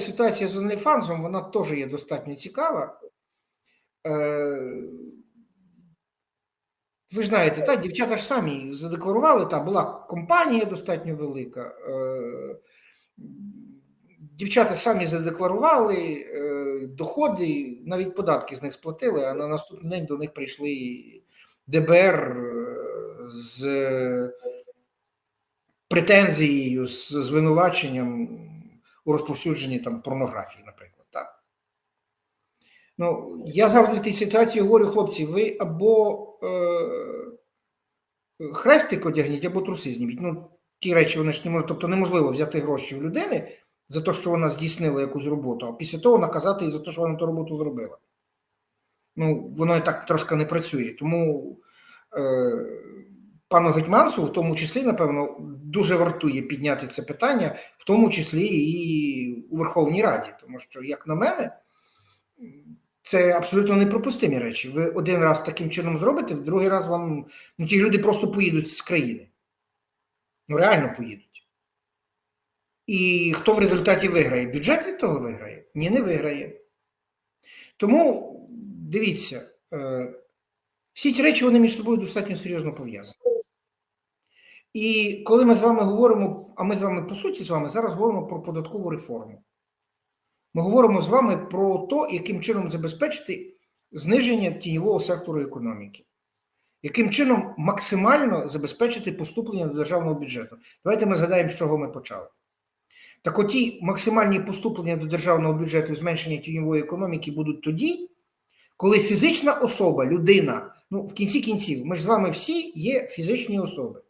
ситуація з OnlyFans, вона теж є достатньо цікава. Е, ви ж знаєте, та, дівчата ж самі задекларували, та була компанія достатньо велика. Е, дівчата самі задекларували е, доходи, навіть податки з них сплатили, а на наступний день до них прийшли ДБР з претензією, з звинуваченням у розповсюдженні там порнографії, наприклад. Так? Ну, я завжди в тій ситуації говорю, хлопці, ви або е, хрестик одягніть, або труси зніміть. Ну, ті речі вони ж не можуть, тобто неможливо взяти гроші в людини за те, що вона здійснила якусь роботу, а після того наказати її за те, що вона ту роботу зробила. Ну, воно і так трошки не працює. Тому е, пану Гетьманцу, в тому числі, напевно, дуже вартує підняти це питання, в тому числі і у Верховній Раді, тому що, як на мене, це абсолютно неприпустимі речі. Ви один раз таким чином зробите, в другий раз вам ну, ті люди просто поїдуть з країни. Ну, реально поїдуть. І хто в результаті виграє? Бюджет від того виграє? Ні, не виграє. Тому дивіться, е, всі ці речі вони між собою достатньо серйозно пов'язані. І коли ми з вами говоримо, а ми з вами по суті з вами зараз говоримо про податкову реформу. Ми говоримо з вами про те, яким чином забезпечити зниження тіньового сектору економіки, яким чином максимально забезпечити поступлення до державного бюджету. Давайте ми згадаємо, з чого ми почали. Так оті максимальні поступлення до державного бюджету і зменшення тіньової економіки будуть тоді, коли фізична особа, людина, ну в кінці кінців, ми ж з вами всі є фізичні особи.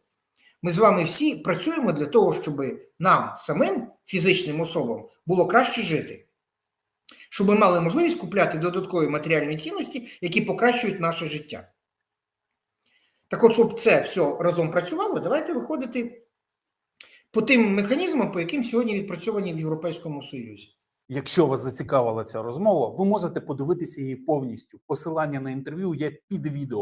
Ми з вами всі працюємо для того, щоб нам, самим фізичним особам, було краще жити, щоб ми мали можливість купляти додаткові матеріальні цінності, які покращують наше життя. Так от, щоб це все разом працювало, давайте виходити по тим механізмам, по яким сьогодні відпрацьовані в Європейському Союзі. Якщо вас зацікавила ця розмова, ви можете подивитися її повністю. Посилання на інтерв'ю є під відео.